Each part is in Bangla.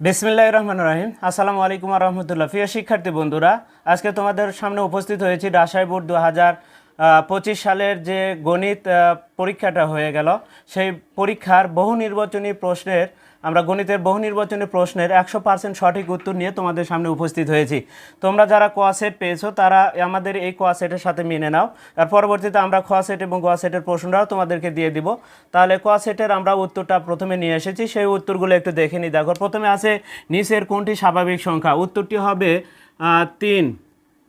বিসমিল্লাহ রহমান রাহিম আসসালামু আলাইকুম রহমতুল্লাহ। প্রিয় শিক্ষার্থী বন্ধুরা, আজকে তোমাদের সামনে উপস্থিত হয়েছি রাজশাহী বোর্ড দু হাজার পঁচিশ সালের যে গণিত পরীক্ষাটা হয়ে গেল। সেই পরীক্ষার বহু নির্বাচনী প্রশ্নের আমরা গণিতের বহু নির্বাচনী প্রশ্নের একশো পার্সেন্ট সঠিক উত্তর নিয়ে তোমাদের সামনে উপস্থিত হয়েছি। তোমরা যারা কোয়া সেট পেয়েছ, তারা আমাদের এই কোয়া সেটের সাথে মেনে নাও। আর পরবর্তীতে আমরা খোয়া সেট এবং গোয়া সেটের প্রশ্নটাও তোমাদেরকে দিয়ে দিব। তাহলে কোয়া সেটের আমরা উত্তরটা প্রথমে নিয়ে এসেছি। সেই উত্তরগুলো একটু দেখে নিই। দেখো, প্রথমে আছে নিচের কোনটি স্বাভাবিক সংখ্যা? উত্তরটি হবে তিন।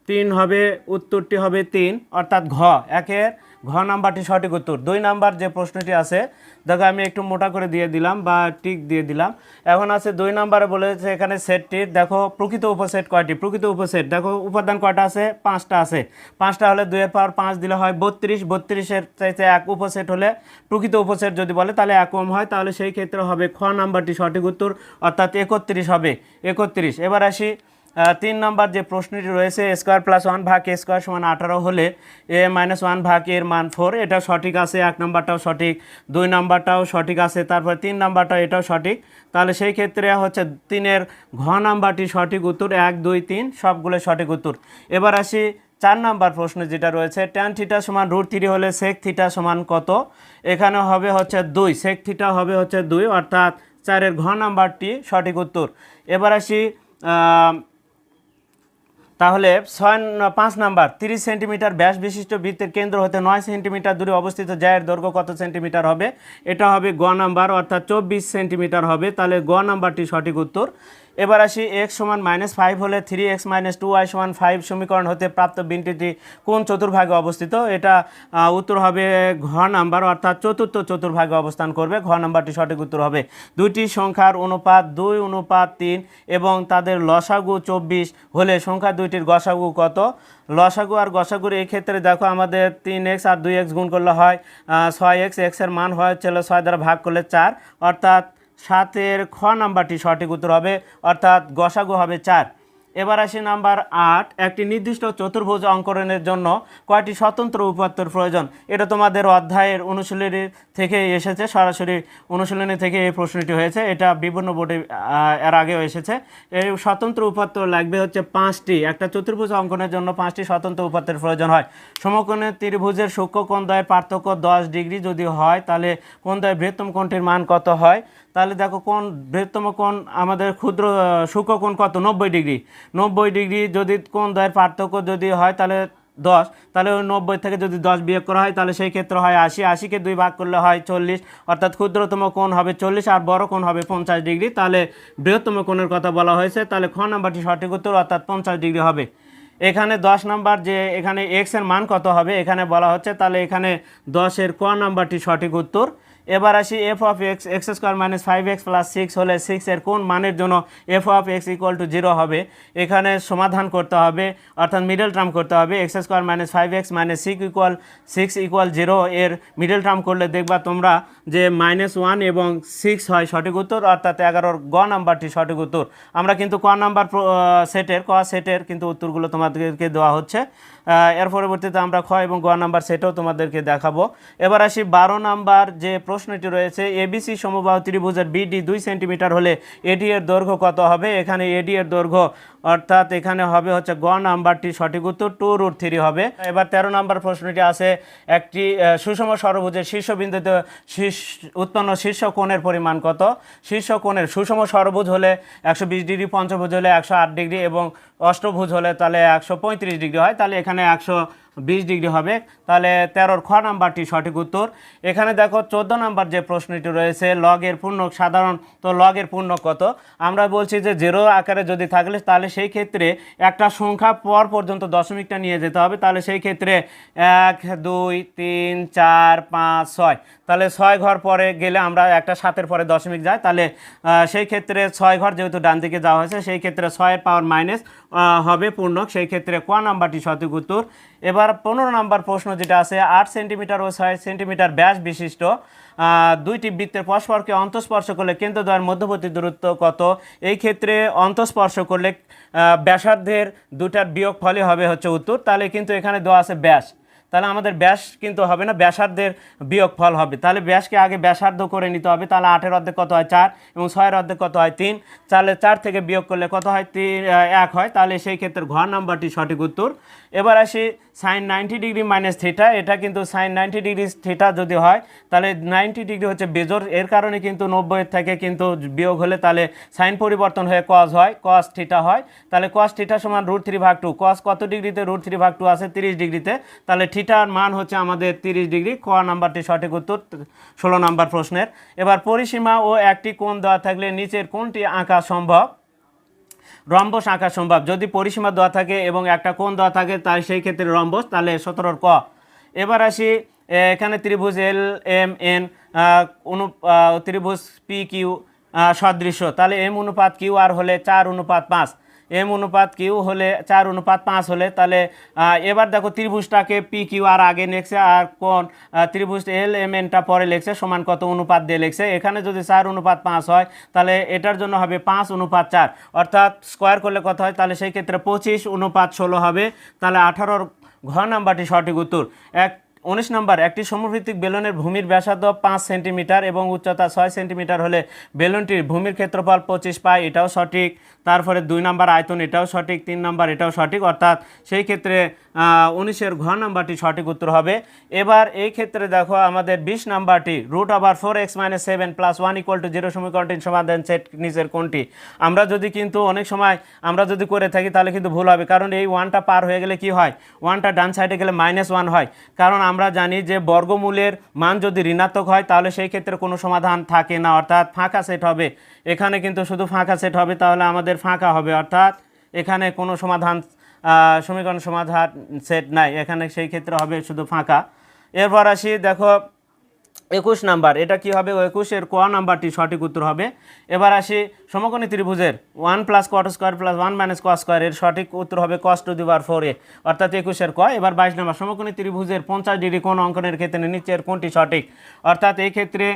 তিন হবে, উত্তরটি হবে তিন, অর্থাৎ ঘ। একের ঘ নাম্বারটি সঠিক উত্তর। দুই নাম্বার যে প্রশ্নটি আছে, দেখো আমি একটু মোটা করে দিয়ে দিলাম বা টিক দিয়ে দিলাম। এখন আছে দুই নাম্বারে বলেছে এখানে সেটটির দেখো প্রকৃত উপসেট কয়টি? প্রকৃত উপসেট, দেখো উপাদান কয়টা আছে? পাঁচটা আছে। পাঁচটা হলে দুইয়ের পাওয়ার পাঁচ দিলে হয় বত্রিশ। বত্রিশের চাইতে এক উপসেট হলে প্রকৃত উপসেট যদি বলে তাহলে এক কম হয়, তাহলে সেই ক্ষেত্রে হবে খ নাম্বারটি সঠিক উত্তর, অর্থাৎ একত্রিশ হবে। একত্রিশ। এবার আসি তিন নম্বর যে প্রশ্নটি রয়েছে, স্কোয়ার প্লাস ওয়ান ভাগ এ স্কোয়ার সমান আঠারো হলে এ মাইনাস ওয়ান ভাগ এর মান ফোর, এটা সঠিক আছে, এক নম্বরটাও সঠিক, দুই নম্বরটাও সঠিক আছে, তারপর তিন নম্বরটাও এটাও সঠিক। তাহলে সেই ক্ষেত্রে হচ্ছে তিনের ঘ নাম্বারটি সঠিক উত্তর, এক, দুই, তিন সবগুলো সঠিক উত্তর। এবার আসি চার নাম্বার প্রশ্ন যেটা রয়েছে ট্যান থিটা সমান রুট থ্রি হলে সেক থিটা সমান কত? এখানে হবে হচ্ছে দুই সেক থিটা হবে হচ্ছে দুই, অর্থাৎ চারের ঘ নাম্বারটি সঠিক উত্তর। এবার আসি তাহলে ছয়, পাঁচ নাম্বার, তিরিশ সেন্টিমিটার ব্যাস বিশিষ্ট বৃত্তের কেন্দ্র হতে নয় সেন্টিমিটার দূরে অবস্থিত জায়ের দৈর্ঘ্য কত সেন্টিমিটার হবে? এটা হবে গ নাম্বার, অর্থাৎ চব্বিশ সেন্টিমিটার হবে। তাহলে গ নাম্বারটি সঠিক উত্তর এবার আসি এক্স সমান মাইনাস ফাইভ হলে three X minus two Y সমান ফাইভ সমীকরণ হতে প্রাপ্ত বিন্দুটি কোন চতুর্ভাগে অবস্থিত? এটা উত্তর হবে ঘ নাম্বার, অর্থাৎ চতুর্থ চতুর্ভাগে অবস্থান করবে। ঘ নাম্বারটি সঠিক উত্তর হবে দুইটি সংখ্যার অনুপাত দুই, অনুপাত তিন এবং তাদের লসাগু চব্বিশ হলে সংখ্যা দুইটির গসাগু কত? লসাগু আর গসাগুর এই ক্ষেত্রে দেখো আমাদের তিন এক্স আর দুই এক্স গুণ করলে হয় ছয় এক্স এক্সের মান হয় হচ্ছে ছয় দ্বারা ভাগ করলে চার, অর্থাৎ সাতের খ নাম্বারটি সঠিক উত্তর হবে অর্থাৎ গসাগু হবে চার। এবার আসি নাম্বার আট, একটি নির্দিষ্ট চতুর্ভুজ অঙ্কনের জন্য কয়টি স্বতন্ত্র উপাত্তর প্রয়োজন? এটা তোমাদের অধ্যায়ের অনুশীলনী থেকে এসেছে, সরাসরি অনুশীলনী থেকে এই প্রশ্নটি হয়েছে। এটা বিভিন্ন বোর্ডে এর আগেও এসেছে। এই স্বতন্ত্র উপাত্ত লাগবে হচ্ছে পাঁচটি। একটা চতুর্ভুজ অঙ্কনের জন্য পাঁচটি স্বতন্ত্র উপাত্তের প্রয়োজন হয়। সমকোণের ত্রিভুজের সূক্ষ্ম কোণ দ্বয়ের পার্থক্য দশ ডিগ্রি যদি হয়, তাহলে কোণ দ্বয়ের বৃহত্তম কোণটির মান কত হয়? তাহলে দেখো কোন বৃহত্তম কোণ আমাদের ক্ষুদ্র সূক্ষ্ম কোণ কত? নব্বই ডিগ্রি। নব্বই ডিগ্রি যদি কোন দ্বয়ের পার্থক্য যদি হয় তাহলে দশ, তাহলে ওই নব্বই থেকে যদি দশ বিয়োগ করা হয় তাহলে সেই ক্ষেত্রে হয় আশি, আশিকে দুই ভাগ করলে হয় চল্লিশ, অর্থাৎ ক্ষুদ্রতম কোণ হবে চল্লিশ আর বড় কোণ হবে পঞ্চাশ ডিগ্রি, তাহলে বৃহত্তম কোণের কথা বলা হয়েছে, তাহলে খ নাম্বারটি সঠিক উত্তর অর্থাৎ পঞ্চাশ ডিগ্রি হবে। এখানে দশ নাম্বার যে এখানে এক্সের মান কত হবে, এখানে বলা হচ্ছে তাহলে এখানে দশের ক নাম্বারটি সঠিক উত্তর। এবার আসি F of X X square minus five X plus six হলে সিক্স এর কোন মানের জন্য F of X equal to zero হবে? এখানে সমাধান করতে হবে, অর্থাৎ মিডল টার্ম করতে হবে। X square minus five X minus six equal six equal zero এর মিডল টার্ম করলে দেখবা তোমরা যে মাইনাস ওয়ান এবং সিক্স হয় সঠিক উত্তর, অর্থাৎ এগারোর গ নাম্বারটি সঠিক উত্তর। আমরা কিন্তু ক নাম্বার সেটের ক সেটের কিন্তু উত্তরগুলো তোমাদেরকে দেওয়া হচ্ছে। এর পরবর্তীতে আমরা খ এবং গ নাম্বার সেটও তোমাদেরকে দেখাবো। এবার আসি বারো নাম্বার যে প্রশ্নটি রয়েছে এবিসি সমবাহ ত্রিভুজের বিডি দুই সেন্টিমিটার হলে এডি এর দৈর্ঘ্য কত হবে? এখানে এডি এর দৈর্ঘ্য, অর্থাৎ এখানে হবে হচ্ছে গ নাম্বারটি সঠিক উত্তর, টু রুট থ্রি হবে। এবার তেরো নাম্বার প্রশ্নটি আছে, একটি সুষম সরভুজের শীর্ষবিন্দুতে শীর্ষ, উৎপন্ন শীর্ষ কোণের পরিমাণ কত? শীর্ষ কোণের সুষম সরভুজ হলে একশো বিশ ডিগ্রি, পঞ্চভুজ হলে একশো আট ডিগ্রি এবং অষ্টভুজ হলে তাহলে একশো পঁয়ত্রিশ ডিগ্রি হয়। তাহলে এখানে একশো বিশ ডিগ্রি হবে। তাহলে তেরোর খ নাম্বারটি সঠিক উত্তর। এখানে দেখো চোদ্দ নাম্বার যে প্রশ্নটি রয়েছে, লগের পূর্ণ সাধারণ, তো লগের পূর্ণ কত? আমরা বলছি যে জিরো আকারে যদি থাকলে তাহলে সেই ক্ষেত্রে একটা সংখ্যা পর পর্যন্ত দশমিকটা নিয়ে যেতে হবে। তাহলে সেই ক্ষেত্রে এক, দুই, তিন, চার, পাঁচ, ছয়। তাহলে ছয় ঘর পরে গেলে আমরা একটা সাতের পরে দশমিক যায় তাহলে সেই ক্ষেত্রে ছয় ঘর যেহেতু ডান দিকে যাওয়া হয়েছে, সেই ক্ষেত্রে ছয়ের পাওয়ার মাইনাস হবে পূর্ণক, সেই ক্ষেত্রে ক নাম্বারটি সঠিক উত্তর? এবার পনেরো নাম্বার প্রশ্ন যেটা আছে, আট সেন্টিমিটার ও ছয় সেন্টিমিটার ব্যাস বিশিষ্ট দুইটি বৃত্তের পরস্পরকে অন্তঃস্পর্শ করলে কেন্দ্রদ্বয়ের মধ্যবর্তী দূরত্ব কত? এই ক্ষেত্রে অন্তঃস্পর্শ করলে ব্যাসার্ধের দুটার বিয়োগ ফলে হবে হচ্ছে উত্তর। তাহলে কিন্তু এখানে দেওয়া আছে ব্যাস। তাহলে আমাদের ব্যাস কিন্তু হবে না, ব্যাসার্ধের বিয়োগ ফল হবে। তাহলে ব্যাসকে আগে ব্যাসার্ধ করে নিতে হবে, তাহলে আটের অর্ধেক কত হয় চার এবং ছয়ের অর্ধেক কত হয় তিন? তাহলে চার থেকে বিয়োগ করলে কত হয়? তিন এক হয়। তাহলে সেই ক্ষেত্রে ঘর নাম্বারটি সঠিক উত্তর এবার আসি sine ninety degree minus theta এটা কিন্তু সাইন নাইনটি ডিগ্রি থিটা যদি হয়, তাহলে নাইনটি ডিগ্রি হচ্ছে বেজোর এর কারণে কিন্তু নব্বইয়ের থেকে কিন্তু বিয়োগ হলে তাহলে সাইন পরিবর্তন হয়ে কজ হয় কস থিটা হয়। তাহলে কস থিটা সমান রুট থ্রি ভাগ টু কস কত ডিগ্রিতে রুট থ্রি ভাগ টু আছে? তিরিশ ডিগ্রিতে। তাহলে থিটার মান হচ্ছে আমাদের তিরিশ ডিগ্রি। ক নাম্বারটি সঠিক উত্তর? ষোলো নাম্বার প্রশ্নের। এবার পরিসীমা ও একটি কোণ দেওয়া থাকলে নিচের কোনটি আঁকা সম্ভব? রম্বস আঁকা সম্ভব। যদি পরিসীমা দেওয়া থাকে এবং একটা কোণ দেওয়া থাকে, তাই সেই ক্ষেত্রে রম্বস, তাহলে সতেরোর ক। এবার আসি এখানে ত্রিভুজ এল, এম, এন অনু ত্রিভুজ পি, কিউ সদৃশ্য। তাহলে এম অনুপাত কিউ আর হলে চার অনুপাত পাঁচ। এম অনুপাত কিউ হলে, চার অনুপাত পাঁচ হলে, তাহলে এবার দেখো ত্রিভুজটাকে পি কিউ আর আগে লিখছে, আর কোন ত্রিভুজ এল এম এনটা পরে লিখছে, সমান কত অনুপাত দিয়ে লিখছে। এখানে যদি চার অনুপাত পাঁচ হয়, তাহলে এটার জন্য হবে পাঁচ অনুপাত চার। অর্থাৎ স্কোয়ার করলে কত হয়? তাহলে সেই ক্ষেত্রে পঁচিশ অনুপাত ষোলো হবে। তাহলে আঠারোর ঘ নাম্বারটি সঠিক উত্তর। এক উনিশ নম্বর, একটি সমভিত্তিক বেলুনের ভূমির ব্যাসার্ধ পাঁচ সেন্টিমিটার এবং উচ্চতা ছয় সেন্টিমিটার হলে বেলুনটির ভূমির ক্ষেত্রফল পঁচিশ পায় এটাও সঠিক। তারপরে দুই নম্বর আয়তন, এটাও সঠিক। তিন নম্বর, এটাও সঠিক। অর্থাৎ সেই ক্ষেত্রে উনিশের ঘ নাম্বারটি সঠিক উত্তর হবে। এবার এই ক্ষেত্রে দেখো আমাদের বিশ নাম্বারটি root over four X minus seven plus one equal to zero সমীকরণটির সমাধান সেট নিচের কোনটি? আমরা যদি কিন্তু অনেক সময় আমরা যদি করে থাকি তাহলে কিন্তু ভুল হবে, কারণ এই ওয়ানটা পার হয়ে গেলে কি হয়? ওয়ানটা ডান সাইডে গেলে মাইনাস ওয়ান হয়। কারণ আমরা জানি যে বর্গমূলের মান যদি ঋণাত্মক হয়, তাহলে সেই ক্ষেত্রে কোনো সমাধান থাকে না, অর্থাৎ ফাঁকা সেট হবে। এখানে কিন্তু শুধু ফাঁকা সেট হবে, তাহলে আমাদের ফাঁকা হবে, অর্থাৎ এখানে কোনো সমাধান সমীকরণ সমাধান সেট নাই। এখানে সেই ক্ষেত্রে হবে শুধু ফাঁকা। এরপর আসি দেখো একুশ নাম্বার, এটা কি হবে? একুশের ক নাম্বারটি সঠিক উত্তর হবে। এবার আসি সমকোণী ত্রিভুজের one plus cot square plus one minus cos square, এর সঠিক উত্তর হবে কস টু দিবার ফোর এ, অর্থাৎ একুশের ক। এবার বাইশ নাম্বার, সমকোণী ত্রিভুজের পঞ্চাশ ডিগ্রি কোন অঙ্কনের ক্ষেত্রে নিচের কোনটি সঠিক। অর্থাৎ এই ক্ষেত্রে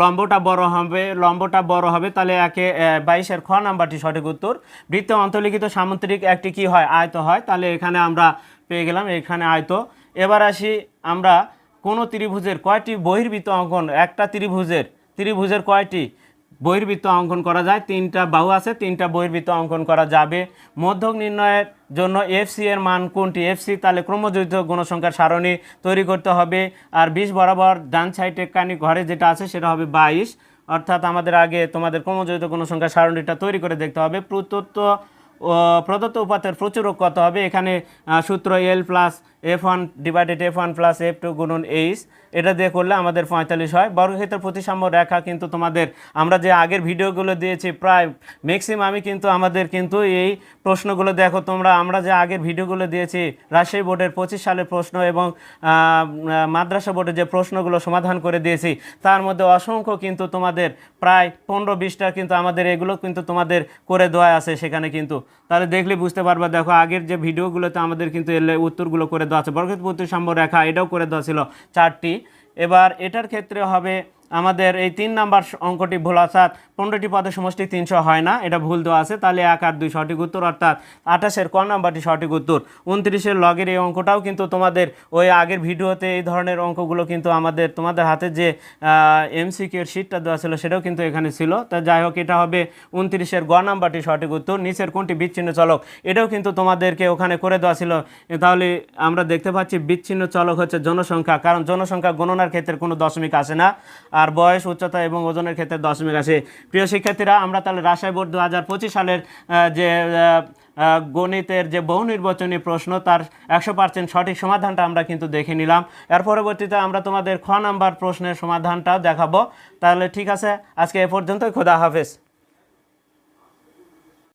লম্বটা বড় হবে, লম্বটা বড় হবে, তাহলে একে বাইশের খ নাম্বারটি সঠিক উত্তর। বৃত্ত অন্তর্লিখিত সামুদ্রিক একটি কি হয়? আয়ত হয়। তাহলে এখানে আমরা পেয়ে গেলাম, এখানে আয়ত। এবার আসি আমরা কোনো ত্রিভুজের কয়টি বহির্বৃত্ত অঙ্কন? একটা ত্রিভুজের ত্রিভুজের কয়টি বহির্বৃত্ত অঙ্কন করা যায়? তিনটা বাহু আছে, তিনটা বহির্বৃত্ত অঙ্কন করা যাবে। মধ্যক নির্ণয়ের জন্য এফসি এর মান কোনটি? এফসি তাহলে ক্রমযুক্ত গুণসংখ্যার সারণী তৈরি করতে হবে। আর বিশ বরাবর ডান সাইডে কানি ঘরে যেটা আছে, সেটা হবে বাইশ। অর্থাৎ আমাদের আগে তোমাদের ক্রমযুক্ত গুণসংখ্যার সারণীটা তৈরি করে দেখতে হবে। প্রদত্ত ও প্রদত্ত উপাত্তের প্রচুরক কত হবে? এখানে সূত্র L plus F one divided F one plus F two গুণন এইচ এটা দিয়ে করলে আমাদের পঁয়তাল্লিশ হয়। বর্গক্ষেত্রের প্রতিসাম্য রেখা কিন্তু তোমাদের, আমরা যে আগের ভিডিওগুলো দিয়েছি, প্রায় ম্যাক্সিমামই কিন্তু আমাদের কিন্তু এই প্রশ্নগুলো দেখো তোমরা। আমরা যে আগের ভিডিওগুলো দিয়েছি, রাজশাহী বোর্ডের পঁচিশ সালের প্রশ্ন এবং মাদ্রাসা বোর্ডের যে প্রশ্নগুলো সমাধান করে দিয়েছি, তার মধ্যে অসংখ্য কিন্তু তোমাদের, প্রায় পনেরো বিশটা কিন্তু আমাদের, এগুলো কিন্তু তোমাদের করে দেওয়া আছে সেখানে কিন্তু। তাহলে দেখলে বুঝতে পারবা, দেখো আগের যে ভিডিওগুলোতে আমাদের কিন্তু এলে উত্তরগুলো করে দেওয়া আছে। বর্গক্ষেত্র সম্ভব রেখা এটাও করে দেওয়া ছিল চারটি। এবার এটার ক্ষেত্রে হবে আমাদের এই তিন নাম্বার অঙ্কটি ভুল অর্থাৎ পনেরোটি পদের সমষ্টি তিনশো হয় না, এটা ভুল দেওয়া আছে। তাহলে এক আর দুই সঠিক উত্তর, অর্থাৎ আঠাশের ক নাম্বারটি সঠিক উত্তর। উনত্রিশের লগের এই অঙ্কটাও কিন্তু তোমাদের ওই আগের ভিডিওতে এই ধরনের অঙ্কগুলো কিন্তু আমাদের, তোমাদের হাতে যে এমসিকিউর শিটটা দেওয়া ছিল সেটাও কিন্তু এখানে ছিল। তা যাই হোক, এটা হবে উনত্রিশের গ নাম্বারটি সঠিক উত্তর। নিচের কোনটি বিচ্ছিন্ন চলক, এটাও কিন্তু তোমাদেরকে ওখানে করে দেওয়া ছিল। তাহলে আমরা দেখতে পাচ্ছি বিচ্ছিন্ন চলক হচ্ছে জনসংখ্যা, কারণ জনসংখ্যা গণনার ক্ষেত্রে কোনো দশমিক আসে না। আর বয়স, উচ্চতা এবং ওজনের ক্ষেত্রে দশমিক আসে প্রিয় শিক্ষার্থীরা, আমরা তাহলে রাজশাহী বোর্ড দু হাজার পঁচিশ সালের যে গণিতের যে বহু নির্বাচনী প্রশ্ন, তার একশো পার্সেন্ট সঠিক সমাধানটা আমরা কিন্তু দেখে নিলাম। এর পরবর্তীতে আমরা তোমাদের খ নাম্বার প্রশ্নের সমাধানটাও দেখাবো। তাহলে ঠিক আছে, আজকে এ পর্যন্তই। খোদা হাফেজ।